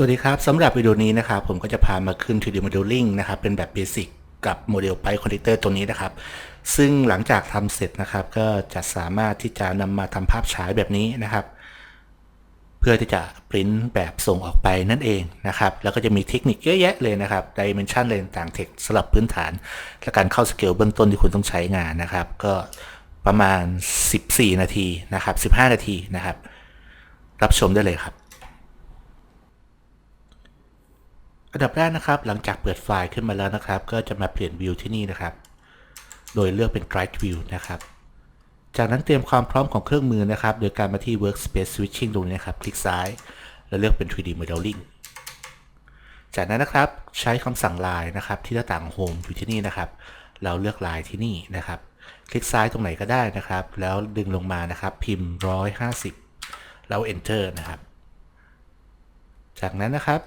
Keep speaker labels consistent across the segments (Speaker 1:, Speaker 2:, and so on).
Speaker 1: สวัสดีครับสำหรับวิดีโอนี้นะครับผมก็จะพามาขึ้น 3D Modeling นะครับเป็นแบบเบสิกกับโมเดล Pipe Connector ตัวนี้นะครับ ซึ่งหลังจากทำเสร็จนะครับ ก็จะสามารถที่จะนำมาทำภาพฉายแบบนี้นะครับ เพื่อที่จะปริ้นแบบส่งออกไปนั่นเองนะครับ แล้วก็จะมีเทคนิคเยอะแยะเลยนะครับ Dimension อะไรต่างๆเทคสำหรับพื้นฐาน และการเข้าสเกลเบื้องต้นที่คุณต้องใช้งานนะครับ ก็ประมาณ 14 นาทีนะครับ 15 นาทีนะครับ รับชมได้เลยครับ อันดับแรกนะครับ หลังจากเปิดไฟล์ขึ้นมาแล้วนะครับ ก็จะมาเปลี่ยนวิวที่นี่นะครับ โดยเลือกเป็น Drive View นะครับ จากนั้นเตรียมความพร้อมของเครื่องมือนะครับ โดยการมาที่ Workspace Switching ตรงนี้นะครับ คลิกซ้าย แล้วเลือกเป็น 3D Modeling จากนั้นนะครับใช้คำสั่งลายนะครับที่หน้าต่าง Home อยู่ที่นี่นะครับ เราเลือกลายที่นี่นะครับ คลิกซ้ายตรงไหนก็ได้นะครับ แล้วดึงลงมานะครับ พิมพ์ 150 แล้ว Enter นะครับ จากนั้นนะครับ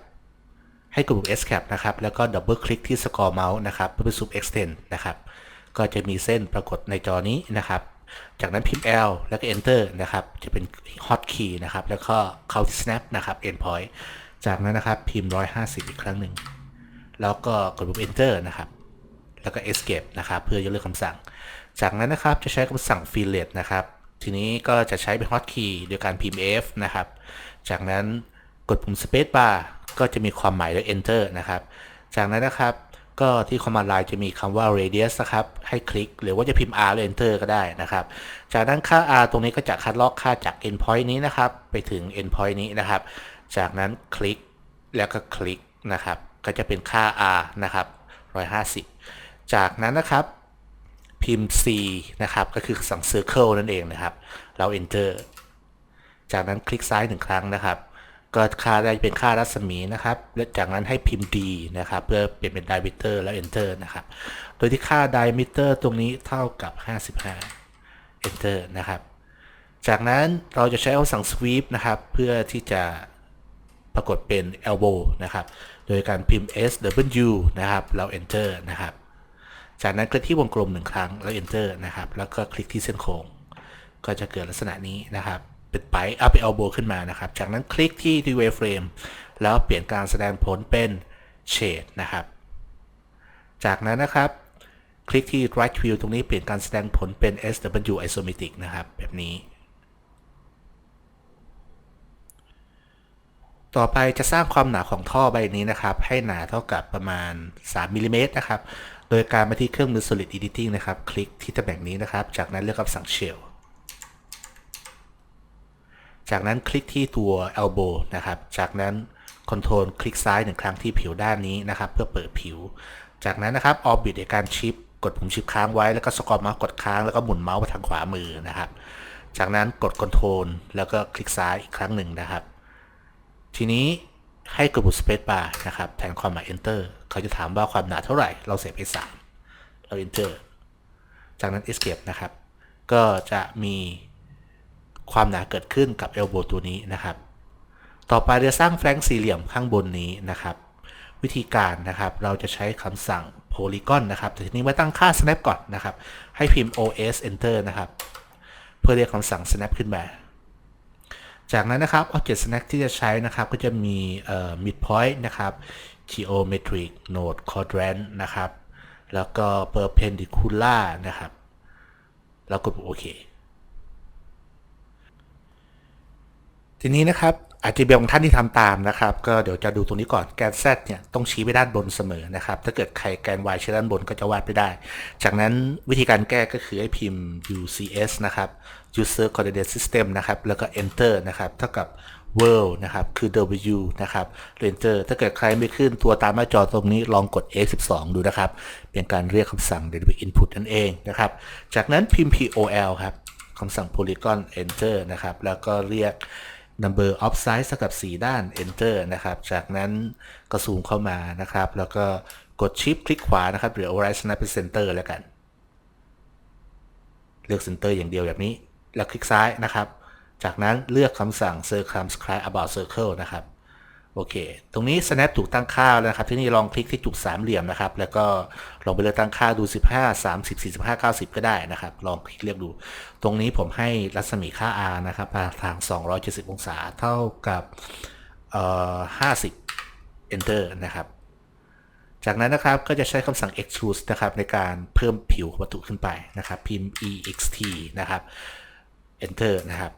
Speaker 1: ให้กดปุ่ม Escape นะครับ แล้วก็ดับเบิลคลิกที่สกอร์เมาส์นะครับ เพื่อไปซูม Extend นะครับ ก็จะมีเส้นปรากฏในจอนี้นะครับ จากนั้นพิมพ์ L แล้วก็ Enter นะครับ จะเป็น Hotkey นะครับ แล้วก็เข้าที่ Snap นะครับ Endpoint จากนั้นนะครับพิมพ์ 150 อีกครั้งหนึ่ง แล้วก็กดปุ่ม Enter นะครับ แล้วก็ Escape นะครับ เพื่อยกเลิกคำสั่ง จากนั้นนะครับจะใช้คำสั่ง Fillet นะครับ ทีนี้ก็จะใช้เป็น Hotkey โดยการพิมพ์ F นะครับ จากนั้นกดปุ่ม Space Bar ก็จะมีความหมายด้วย enter นะครับ จากนั้นนะครับก็ที่ command line จะมีคำว่า radius นะครับ ให้คลิก หรือว่าจะพิมพ์ r หรือ enter ก็ได้นะครับ จากนั้นค่า r ตรงนี้ก็จะคัดลอกค่าจาก endpoint นี้นะครับ ไปถึง endpoint นี้นะครับ จากนั้นคลิกแล้วก็คลิกนะครับ ก็จะเป็นค่า r นะครับ150 จากนั้นนะครับ พิมพ์ c นะครับ ก็คือสั่ง circle นั่นเองนะครับ เรา enter จากนั้นคลิกซ้ายหนึ่งครั้งนะครับ ก็ค่าได้เป็นค่ารัศมีนะครับ และจากนั้นให้พิมพ์ d นะครับ เพื่อเปลี่ยนเป็น diameter แล้ว enter นะครับ โดยที่ค่า diameter ตรงนี้เท่ากับ 55 enter นะครับ จากนั้นเราจะใช้คำสั่ง sweep นะครับ เพื่อที่จะปรากฏเป็น elbow นะครับ โดยการพิมพ์ s w นะครับ แล้ว enter นะครับ จากนั้นคลิกที่วงกลมหนึ่งครั้งแล้ว enter นะครับ แล้วก็คลิกที่เส้นโค้ง ก็จะเกิดลักษณะนี้นะครับ เป็นไปอัพไปเอาโบขึ้นมานะครับ จากนั้นคลิกที่ที่ Waveframe แล้วเปลี่ยนการแสดงผลเป็น Shade นะครับ จากนั้นนะครับ คลิกที่ Right View ตรงนี้เปลี่ยนการแสดงผลเป็น SW Isometric นะครับ แบบนี้ ต่อไปจะสร้างความหนาของท่อใบนี้นะครับ ให้หนาเท่ากับประมาณ 3มิลลิเมตรนะครับ โดยการมาที่เครื่องมือ Solid Editing นะครับ คลิกที่ตำแหน่งนี้นะครับ จากนั้นเลือกคำสั่ง Shell จากนั้นคลิกที่ตัว elbow นะครับ จากนั้น Ctrl คลิกซ้ายหนึ่งครั้งที่ผิวด้านนี้นะครับ เพื่อเปิดผิว จากนั้นนะครับ Orbit ในการชิป กดปุ่มชิปค้างไว้แล้วก็สกอร์เมาส์กดค้างแล้วก็หมุนเมาส์ไปทางขวามือนะครับ จากนั้นกด Ctrl แล้วก็คลิกซ้ายอีกครั้งหนึ่งนะครับ ทีนี้ให้กดปุ่ม Space Bar นะครับแทนความหมาย Enter เขาจะถามว่าความหนาเท่าไหร่ เราเสพไป3เรา Enter จากนั้น Escape นะครับ ก็จะมี ความหนาเกิดขึ้นกับ elbow ตัวนี้นะครับ ต่อไปเราสร้างแฟลงสี่เหลี่ยมข้างบนนี้นะครับ วิธีการนะครับเราจะใช้คำสั่ง polygon นะครับแต่ทีนี้มาตั้งค่า snap ก่อนนะครับ ให้พิมพ์ os enter นะครับ เพื่อเรียกคำสั่ง snap ขึ้นมา จากนั้นนะครับ object snap ที่จะใช้นะครับ ก็จะมี midpoint นะครับ geometric node quadrant นะครับ แล้วก็ perpendicular นะครับ แล้วกดปุ่มโอเค ทีนี้นะครับอาจจะมีบางท่านที่ทำตามนะครับ ก็เดี๋ยวจะดูตรงนี้ก่อนแกน Z เนี่ยต้องชี้ไปด้านบนเสมอนะครับ ถ้าเกิดใครแกน Y ชี้ด้านบนก็จะวาดไม่ได้ จากนั้นวิธีการแก้ก็คือให้พิมพ์ UCS นะครับ User Coordinate System นะครับ แล้วก็ Enter นะครับ เท่ากับ World นะครับ คือ W นะครับ Enter ถ้าเกิดใครไม่ขึ้นตัวตามหน้าจอตรงนี้ลองกด F12 ดูนะครับ เป็นการเรียกคำสั่ง Dynamic Input นั่นเองนะครับ จากนั้นพิมพ์ POL ครับคำสั่ง Polygon Enter นะครับ แล้วก็เรียก number of size เท่ากับ 4 ด้าน enter นะครับ จากนั้นก็ซูมเข้ามานะครับ แล้วก็กดชิปคลิกขวานะครับหรือ override snap เป็น center แล้วกัน เลือก center อย่างเดียวแบบนี้ แล้วคลิกซ้ายนะครับ จากนั้นเลือกคำสั่ง circumscribe about circle นะครับ โอเค ตรงนี้ snap ถูกตั้งค่าแล้วนะครับ ที่นี่ลองคลิกที่จุดสามเหลี่ยมนะครับ แล้วก็ลองไปเลือกตั้งค่าดู 15 30 45 90 ก็ได้นะครับ ลองคลิกเลือกดู ตรงนี้ผมให้รัศมีค่า r นะครับมาทาง 270 องศาเท่ากับเอ่อ50 enter นะครับ จากนั้นนะครับก็จะใช้คำสั่ง extrude นะครับในการเพิ่มผิววัตถุขึ้นไปนะครับ พิมพ์ ext นะครับ enter นะครับ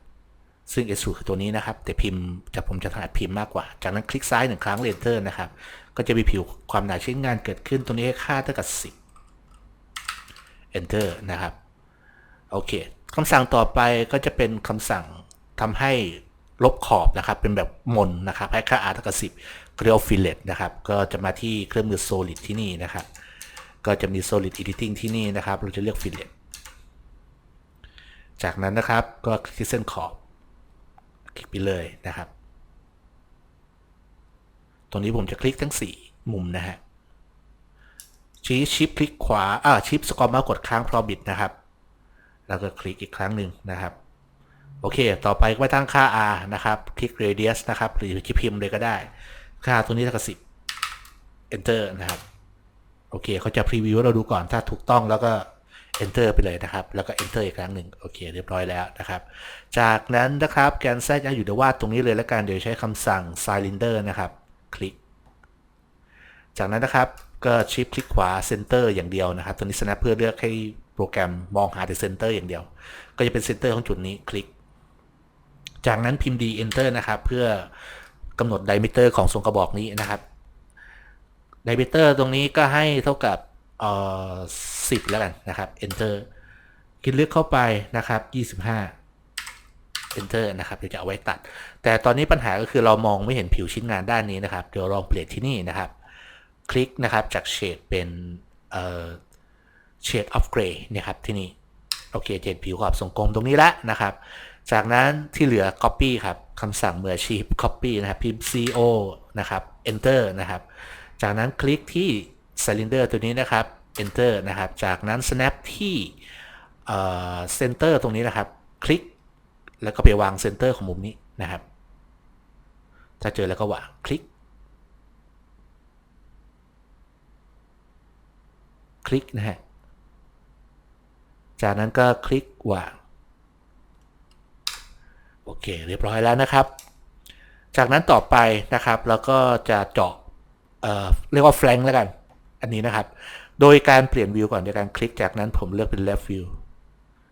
Speaker 1: ซึ่ง extrude คือตัวนี้นะครับ แต่พิมพ์จะผมจะถนัดพิมพ์มากกว่า จากนั้นคลิกซ้ายหนึ่งครั้ง enter นะครับ ก็จะมีผิวความหนาชิ้นงานเกิดขึ้นตรงนี้ให้ค่าเท่ากับ 10 enter นะครับ โอเคคำสั่งต่อไปก็จะเป็นคำสั่งทำให้ลบขอบนะครับ เป็นแบบมนนะครับ ให้ค่า r เท่ากับ 10เรียกฟิลเลตนะครับ ก็จะมาที่เครื่องมือ solid ที่นี่นะครับ ก็จะมี solid editing ที่นี่นะครับ เราจะเลือกฟิลเลตจากนั้นนะครับก็คลิกเส้นขอบ คลิกไปเลยนะครับ ตรงนี้ผมจะคลิกทั้ง 4 มุมนะฮะ ชี้ชิปคลิกขวา อ่าชิปสกอร์มากดค้างพรอบิดนะครับ แล้วก็คลิกอีกครั้งหนึ่งนะครับ โอเค ต่อไปก็ไปตั้งค่า r นะครับ คลิก radius นะครับ หรือจะพิมพ์เลยก็ได้ ค่าตัวนี้เท่ากับ10 enter นะครับ โอเคเขาจะพรีวิวให้เราดูก่อน ถ้าถูกต้องแล้วก็ enter ไปเลยนะครับ แล้วก็ enter อีกครั้งหนึ่งโอเค เรียบร้อยแล้วนะครับ จากนั้นนะครับแกนแซจะอยู่ในวาดตรงนี้เลยแล้วกันเดี๋ยวใช้คำสั่ง cylinder นะครับ คลิก จากนั้นนะครับก็ชิปคลิกขวา center อย่างเดียวนะครับตัวนี้ snap เพื่อเลือกให้โปรแกรมมองหาแต่ center อย่างเดียว ก็จะเป็น center ของจุดนี้คลิก จากนั้นพิมพ์ d enter นะครับ เพื่อกำหนด diameter ของทรงกระบอกนี้นะครับ diameter ตรงนี้ก็ให้เท่ากับ เอ่อ10แล้วกันนะครับ enter คลิกเลือกเข้าไปนะครับ25 enter นะครับเดี๋ยวจะเอาไว้ตัด แต่ตอนนี้ปัญหาก็คือเรามองไม่เห็นผิวชิ้นงานด้านนี้นะครับ เดี๋ยวลองเปลี่ยนที่นี่นะครับ คลิกนะครับจากเฉดเป็นเอ่อ shade of gray เนี่ยครับที่นี่โอเคเห็นผิวขอบทรงกลมตรงนี้แล้วนะครับ จากนั้นที่เหลือ copy ครับคำสั่งมืออาชีพ copy นะครับพิมพ์ co นะครับ enter นะครับ จากนั้นคลิกที่ cylinder ตัวนี้นะครับ enter นะครับ จากนั้น snap ที่เอ่อ center ตรงนี้นะครับ คลิก แล้วก็ไปวาง center ของมุมนี้นะครับ ถ้าเจอแล้วก็วาง คลิก คลิกนะฮะ จากนั้นก็คลิกวาง โอเค เรียบร้อยแล้วนะครับ จากนั้นต่อไปนะครับ เราก็จะเจาะเเรียกว่า flank แล้วกัน อันนี้นะครับ โดยการเปลี่ยนวิวก่อนโดยการคลิกจากนั้นผมเลือกเป็น left view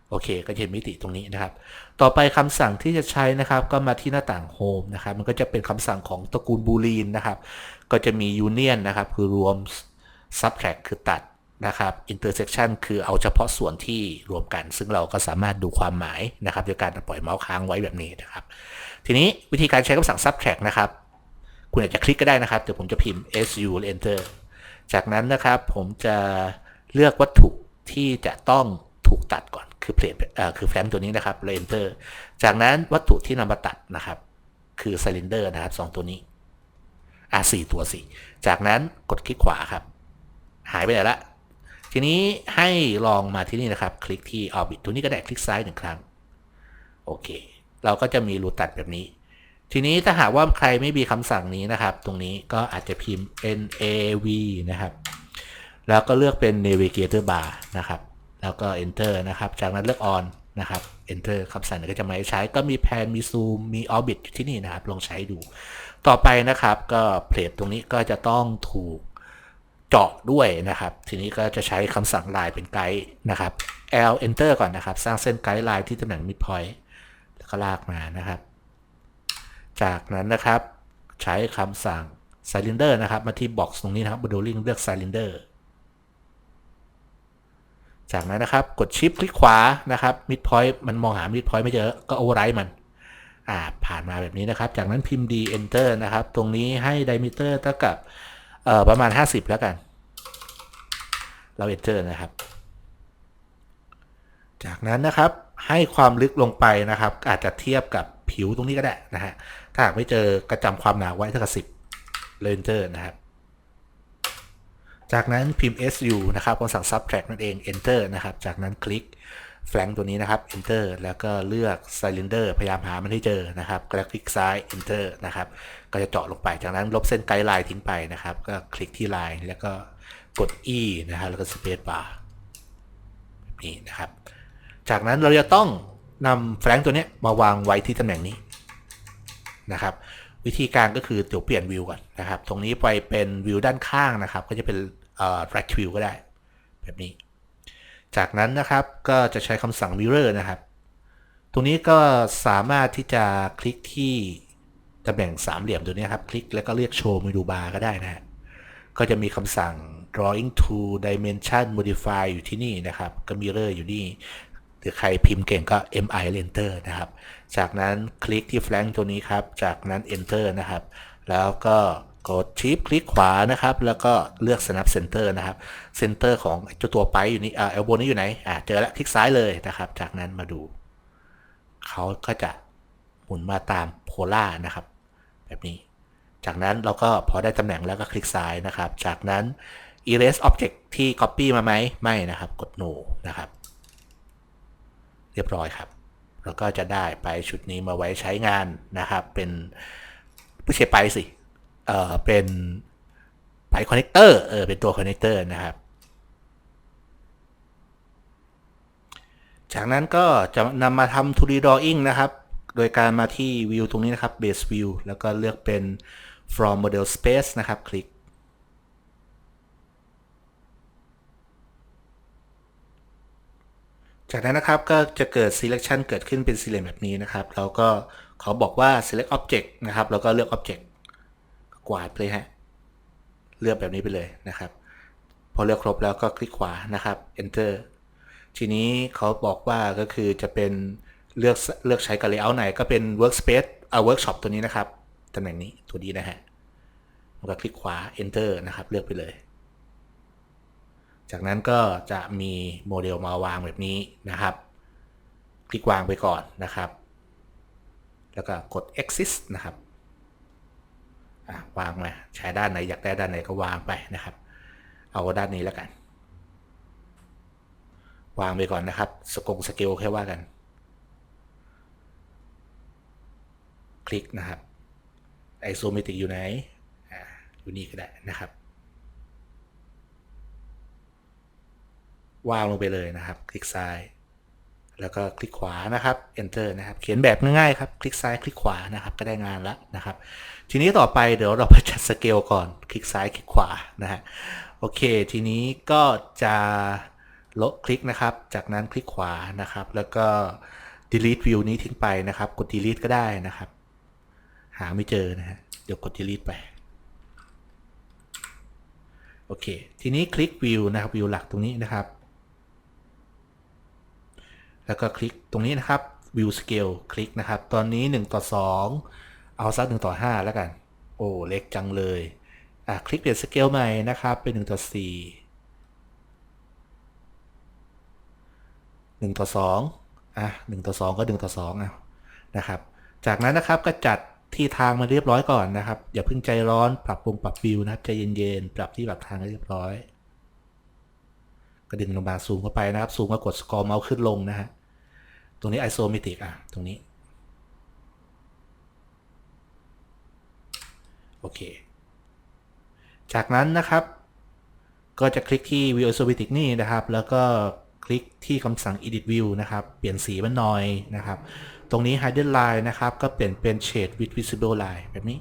Speaker 1: โอเค ก็จะเห็นมิติตรงนี้นะครับ ต่อไปคำสั่งที่จะใช้นะครับ ก็มาที่หน้าต่าง home นะครับ มันก็จะเป็นคำสั่งของตระกูลบูลีนนะครับ ก็จะมี union นะครับ คือรวม subtract คือตัดนะครับ intersection คือเอาเฉพาะส่วนที่รวมกัน ซึ่งเราก็สามารถดูความหมายนะครับโดยการปล่อยเมาส์ค้างไว้แบบนี้นะครับ ทีนี้วิธีการใช้คำสั่ง subtract นะครับ คุณอาจจะคลิกก็ได้นะครับ เดี๋ยวผมจะพิมพ์ su แล้ว enter จากนั้นนะครับผมจะเลือกวัตถุที่จะต้องถูกตัดก่อนคือเพลทเอ่อคือแฟ้มตัวนี้นะครับแล้ว enter จากนั้นวัตถุที่นำมาตัดนะครับ คือ cylinder นะครับสองตัวนี้อะสี่ตัวสี่จากนั้นกดคลิกขวาครับ หายไปไหนละ ทีนี้ให้ลองมาที่นี่นะครับ คลิกที่ orbit ตัวนี้ก็ได้คลิกซ้ายหนึ่งครั้ง โอเค เราก็จะมีรูตัดแบบนี้ ทีนี้ถ้าหากว่าใครไม่มีคำสั่งนี้นะครับ ตรงนี้ก็อาจจะพิมพ์ nav นะครับ แล้วก็เลือกเป็น navigator bar นะครับ แล้วก็ enter นะครับ จากนั้นเลือก on นะครับ enter คำสั่งก็จะมาใช้ก็มี pan มี zoom มี orbit อยู่ที่นี่นะครับ ลองใช้ดู ต่อไปนะครับ ก็เพลทตรงนี้ก็จะต้องถูกเจาะด้วยนะครับ ทีนี้ก็จะใช้คำสั่ง line เป็นไกด์นะครับ l enter ก่อนนะครับ สร้างเส้นไกด์ไลน์ที่ตำแหน่ง midpoint แล้วก็ลากมานะครับ จากนั้นนะครับใช้คำสั่ง cylinder นะครับมาที่ box ตรงนี้นะครับ modeling เลือก cylinder จากนั้นนะครับกดชิปคลิกขวานะครับ midpoint มันมองหา midpoint ไม่เจอ ก็ override มันอ่าผ่านมาแบบนี้นะครับ จากนั้นพิมพ์ d enter นะครับ ตรงนี้ให้ diameter เท่ากับเอ่อประมาณ 50 แล้วกัน เรา enter นะครับ จากนั้นนะครับให้ความลึกลงไปนะครับ อาจจะเทียบกับ ผิวตรงนี้ก็ได้นะฮะ ถ้าหากไม่เจอกระจำความหนาไว้เท่ากับ10เลย enter นะครับ จากนั้นพิมพ์ su นะครับคำสั่ง subtract นั่นเอง enter นะครับ จากนั้นคลิก flank ตัวนี้นะครับ enter แล้วก็เลือก cylinder พยายามหามันให้เจอนะครับแล้วคลิกซ้าย enter นะครับ ก็จะเจาะลงไป จากนั้นลบเส้นไกด์ไลน์ทิ้งไปนะครับ ก็คลิกที่ไลน์แล้วก็กด e นะครับแล้วก็ space bar นี้นะครับ จากนั้นเราจะต้อง นำแฟลงตัวนี้มาวางไว้ที่ตำแหน่งนี้นะครับ วิธีการก็คือเดี๋ยวเปลี่ยนวิวก่อนนะครับ ตรงนี้ไปเป็นวิวด้านข้างนะครับ ก็จะเป็นเอ่อ right view ก็ได้ แบบนี้ จากนั้นนะครับก็จะใช้คำสั่ง mirror นะครับ ตรงนี้ก็สามารถที่จะคลิกที่ตำแหน่งสามเหลี่ยมตัวนี้ครับ คลิกแล้วก็เรียกโชว์เมนูบาร์ก็ได้นะฮะก็จะมีคำสั่ง drawing to dimension modify อยู่ที่นี่นะครับ ก็ mirror อยู่นี่ หรือใครพิมพ์เก่งก็ mi enter นะครับ จากนั้นคลิกที่ flank ตัวนี้ครับ จากนั้น enter นะครับ แล้วก็กดชิปคลิกขวานะครับ แล้วก็เลือก snap center นะครับ center ของเจ้าตัวไปอยู่นี่อ่า elbow นี้อยู่ไหนอ่าเจอแล้วคลิกซ้ายเลยนะครับ จากนั้นมาดู เขาก็จะหมุนมาตามโพล่านะครับ แบบนี้ จากนั้นเราก็พอได้ตำแหน่งแล้วก็คลิกซ้ายนะครับ จากนั้น erase object ที่ copy มาไหมไม่นะครับ กด no นะครับ เรียบร้อยครับแล้วก็จะได้ไปชุดนี้มาไว้ใช้งานนะครับ เป็นไม่ใช่ไปสิเออเป็นไปคอนเนคเตอร์เออเป็นตัวคอนเนคเตอร์นะครับ จากนั้นก็จะนำมาทำ 2D drawing นะครับ โดยการมาที่ view ตรงนี้นะครับ base view แล้วก็เลือกเป็น from model space นะครับ คลิก จากนั้นนะครับก็จะเกิด selection เกิดขึ้นเป็นสี่เหลี่ยมแบบนี้นะครับ แล้วก็เขาบอกว่า select object นะครับ แล้วก็เลือก object กวาดไปเลยฮะ เลือกแบบนี้ไปเลยนะครับ พอเลือกครบแล้วก็คลิกขวานะครับ enter ทีนี้เขาบอกว่าก็คือจะเป็นเลือกเลือกใช้กับ layout ไหนก็เป็น workspace อ่า workshop ตัวนี้นะครับตำแหน่งนี้ตัวนี้นะฮะแล้วก็คลิกขวา enter นะครับ เลือกไปเลย จากนั้นก็จะมีโมเดลมาวางแบบนี้นะครับ คลิกวางไปก่อนนะครับ แล้วก็กด exit นะครับวางมาใช้ด้านไหนอยากได้ด้านไหนก็วางไปนะครับ เอาด้านนี้แล้วกัน วางไปก่อนนะครับ สกงสเกลแค่ว่ากัน คลิกนะครับไอโซเมตริกอยู่ไหนอ่าอยู่นี่ก็ได้นะครับ วางลงไปเลยนะครับ คลิกซ้าย แล้วก็คลิกขวานะครับ enter นะครับ เขียนแบบง่ายๆครับ คลิกซ้ายคลิกขวานะครับ ก็ได้งานแล้วนะครับ ทีนี้ต่อไปเดี๋ยวเราไปจัดสเกลก่อน คลิกซ้ายคลิกขวานะฮะ โอเค ทีนี้ก็จะลบคลิกนะครับ จากนั้นคลิกขวานะครับ แล้วก็ delete view นี้ทิ้งไปนะครับ กด delete ก็ได้นะครับ หาไม่เจอนะฮะ เดี๋ยวกด delete ไปโอเค ทีนี้คลิก view นะครับ view หลักตรงนี้นะครับ แล้วก็คลิกตรงนี้นะครับ view scale คลิกนะครับ ตอนนี้ 1 ต่อ 2 เอาสัก1ต่อ 5 แล้วกัน โอ้ เล็กจังเลย อะ คลิกเปลี่ยนสเกลใหม่นะครับ เป็น 1 ต่อ 4 1 ต่อ 2 อะ 1 ต่อ 2 ก็ 1 ต่อ2อะนะครับ จากนั้นนะครับก็จัดที่ทางมาเรียบร้อยก่อนนะครับ อย่าเพิ่งใจร้อนปรับปรุงปรับวิวนะครับใจเย็นๆ ปรับที่ปรับทางให้เรียบร้อย ก็ดึงลงมาซูมเข้าไปนะครับซูมก็กดสกอร์เมาส์ขึ้นลงนะฮะ ตรงนี้ isometric อะ ตรงนี้ โอเค จากนั้นนะครับ ก็จะคลิกที่ view isometric นี่นะครับ แล้วก็คลิกที่คำสั่ง edit view นะครับ เปลี่ยนสีมันหน่อยนะครับ ตรงนี้ hidden line นะครับ ก็เปลี่ยนเป็น shade with visible line แบบนี้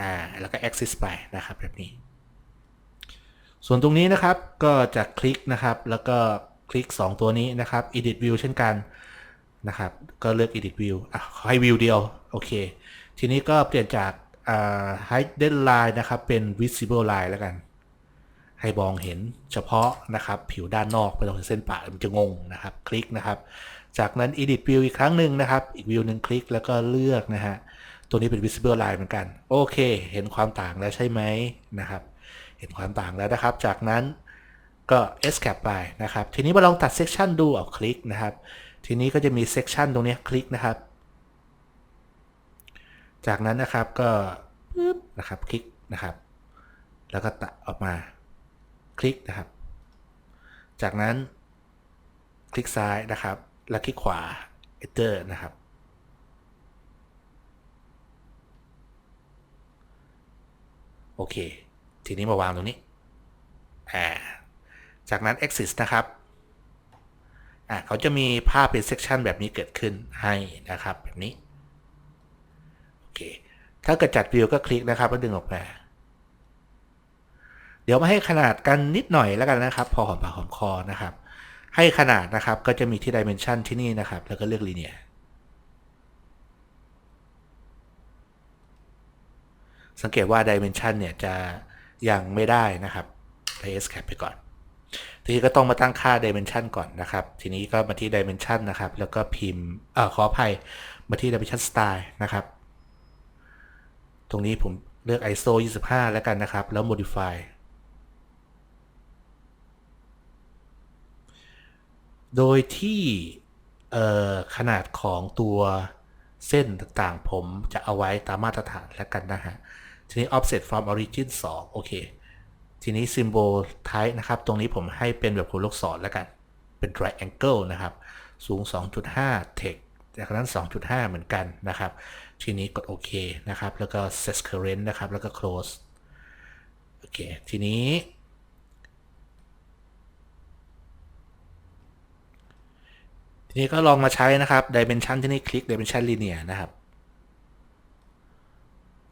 Speaker 1: อ่า แล้วก็ axis ไปนะครับแบบนี้ ส่วนตรงนี้นะครับก็จะคลิกนะครับ แล้วก็คลิก 2 ตัวนี้นะครับ edit view เช่นกันนะครับ ก็เลือก edit view อะขอให้ view เดียว โอเค ทีนี้ก็เปลี่ยนจากอ่า hidden line นะครับ เป็น visible line แล้วกัน ให้มองเห็นเฉพาะนะครับ ผิวด้านนอกไม่ต้องเห็นเส้นปะมันจะงงนะครับ คลิกนะครับ จากนั้น edit view อีกครั้งหนึ่งนะครับ อีกวิวหนึ่งคลิกแล้วก็เลือกนะฮะ ตัวนี้เป็น visible line เหมือนกัน โอเค เห็นความต่างแล้วใช่ไหมนะครับ เห็นความต่างแล้วนะครับ จากนั้นก็ escape ไปนะครับ ทีนี้มาลองตัด section ดูเอาคลิกนะครับ ทีนี้ก็จะมี section ตรงนี้คลิกนะครับ จากนั้นนะครับก็ปึ๊บนะครับคลิกนะครับ แล้วก็ตัดออกมาคลิกนะครับ จากนั้นคลิกซ้ายนะครับ แล้วคลิกขวา enter นะครับโอเค ทีนี้มาวางตรงนี้อ่าจากนั้น exit นะครับอ่าเขาจะมีภาพเป็น section แบบนี้เกิดขึ้นให้นะครับแบบนี้โอเคถ้าเกิดจัดวิวก็คลิกนะครับแล้วดึงออกมาเดี๋ยวมาให้ขนาดกันนิดหน่อยแล้วกันนะครับ พอหอมปากหอมคอนะครับ ให้ขนาดนะครับก็จะมีที่ dimension ที่นี่นะครับ แล้วก็เลือก linear สังเกตว่า dimension เนี่ยจะ ยังไม่ได้นะครับไป escape ไปก่อน ทีนี้ก็ต้องมาตั้งค่า dimension ก่อนนะครับ ทีนี้ก็มาที่ dimension นะครับ แล้วก็พิมพ์เอ่อขออภัยมาที่ dimension style นะครับ ตรงนี้ผมเลือก ISO 25 แล้วกันนะครับ แล้ว modify โดยที่ขนาดของตัวเส้นต่างๆ ผมจะเอาไว้ตามมาตรฐานแล้วกันนะฮะ ทีนี้ offset from origin 2 โอเค ทีนี้ symbol type นะครับ ตรงนี้ผมให้เป็นแบบหัวลูกศรแล้วกัน เป็น triangle นะครับ สูง 2.5 text จากนั้น 2.5 เหมือนกันนะครับ ทีนี้กดโอเคนะครับ แล้วก็ set current นะครับ แล้วก็ close โอเค ทีนี้ทีนี้ก็ลองมาใช้นะครับ dimension ที่นี่คลิก dimension linear นะครับ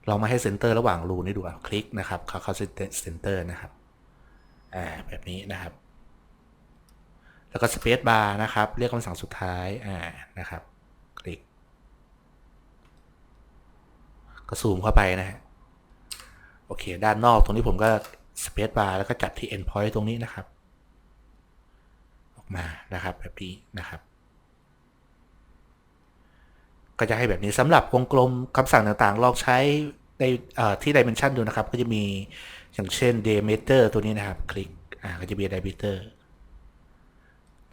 Speaker 1: ลองมาให้เซนเตอร์ระหว่างรูนี่ดูคลิกนะครับ เข้าเข้าเซนเตอร์นะครับอ่าแบบนี้นะครับ แล้วก็สเปซบาร์นะครับ เรียกคำสั่งสุดท้ายอ่านะครับ คลิก ก็ซูมเข้าไปนะฮะโอเค ด้านนอกตรงนี้ผมก็สเปซบาร์แล้วก็จับที่ endpoint ตรงนี้นะครับ ออกมานะครับแบบนี้นะครับ ก็จะให้แบบนี้สำหรับวงกลมคำสั่งต่างๆ ลองใช้ในที่ dimension ดูนะครับ ก็จะมีอย่างเช่น diameter ตัวนี้นะครับ คลิกอ่าก็จะมี diameter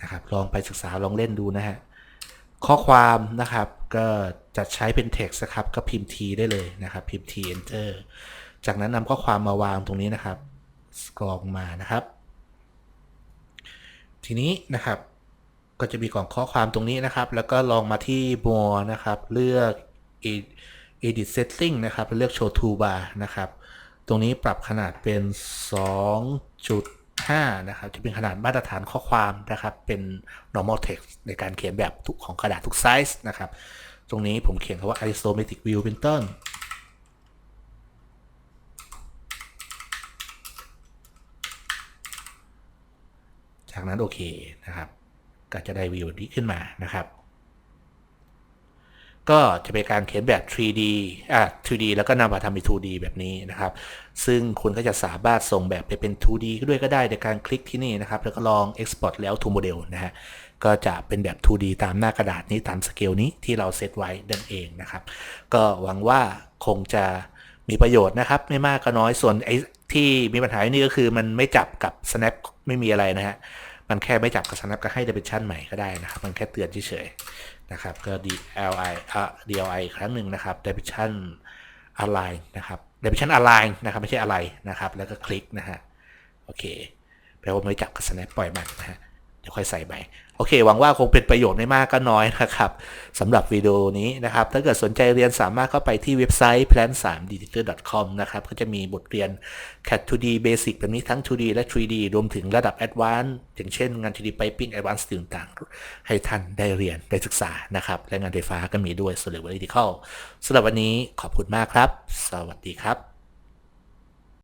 Speaker 1: นะครับลองไปศึกษาลองเล่นดูนะฮะข้อความนะครับก็จะใช้เป็น text นะครับ ก็พิมพ์ t ได้เลยนะครับ พิมพ์ t enter จากนั้นนำข้อความมาวางตรงนี้นะครับกรองมานะครับ ทีนี้นะครับ ก็จะมีกล่องข้อความตรงนี้นะครับ แล้วก็ลองมาที่ more นะครับ เลือก edit setting นะครับ เลือก show toolbar นะครับ ตรงนี้ปรับขนาดเป็น 2.5 นะครับ จะเป็นขนาดมาตรฐานข้อความนะครับ เป็น normal text ในการเขียนแบบทุกของกระดาษทุกไซส์นะครับ ตรงนี้ผมเขียนคำว่า isometric view เป็นต้นจากนั้นโอเคนะครับ ก็จะได้วิวนี้ขึ้นมานะครับ ก็จะเป็นการเขียนแบบ 3D อะ 3D แล้วก็นำมาทำเป็น 2D แบบนี้นะครับ ซึ่งคุณก็จะสามารถส่งแบบไปเป็น 2D ด้วยก็ได้ในการคลิกที่นี่นะครับ แล้วก็ลอง Export แล้ว to Model นะฮะก็จะเป็นแบบ 2D ตามหน้ากระดาษนี้ตามสเกลนี้ที่เราเซตไว้ดันเองนะครับ ก็หวังว่าคงจะมีประโยชน์นะครับ ไม่มากก็น้อยส่วนไอ้ที่มีปัญหาอยู่นี่ก็คือมันไม่จับกับ Snap ไม่มีอะไรนะฮะ มันแค่ไม่จับกับ Snap ก็ให้ dimension ใหม่ก็ได้นะครับ มันแค่เตือนเฉยๆนะครับ ก็ DLI อะ DLI ครั้งหนึ่งนะครับ dimension align นะครับ dimension align นะครับ ไม่ใช่อะไรนะครับ แล้วก็คลิกนะฮะ โอเคแปลว่าไม่จับกับ Snap ปล่อยมันนะฮะ เดี๋ยวค่อยใส่ใหม่โอเค หวังว่าคงเป็นประโยชน์ไม่มากก็น้อยนะครับสำหรับวิดีโอนี้นะครับ ถ้าเกิดสนใจเรียนสามารถเข้าไปที่เว็บไซต์ plan 3 d i g i t a l com นะครับ ก็จะมีบทเรียน CAD 2D Basic แบบนี้ทั้ง 2D และ 3D รวมถึงระดับ Advanced อย่างเช่นงาน 3D Piping Advanced ต่างๆ ให้ท่านได้เรียนได้ศึกษานะครับ และงานไฟฟ้าก็มีด้วย Solar Vertical สำหรับวันนี้ขอบคุณมากครับ สวัสดีครับ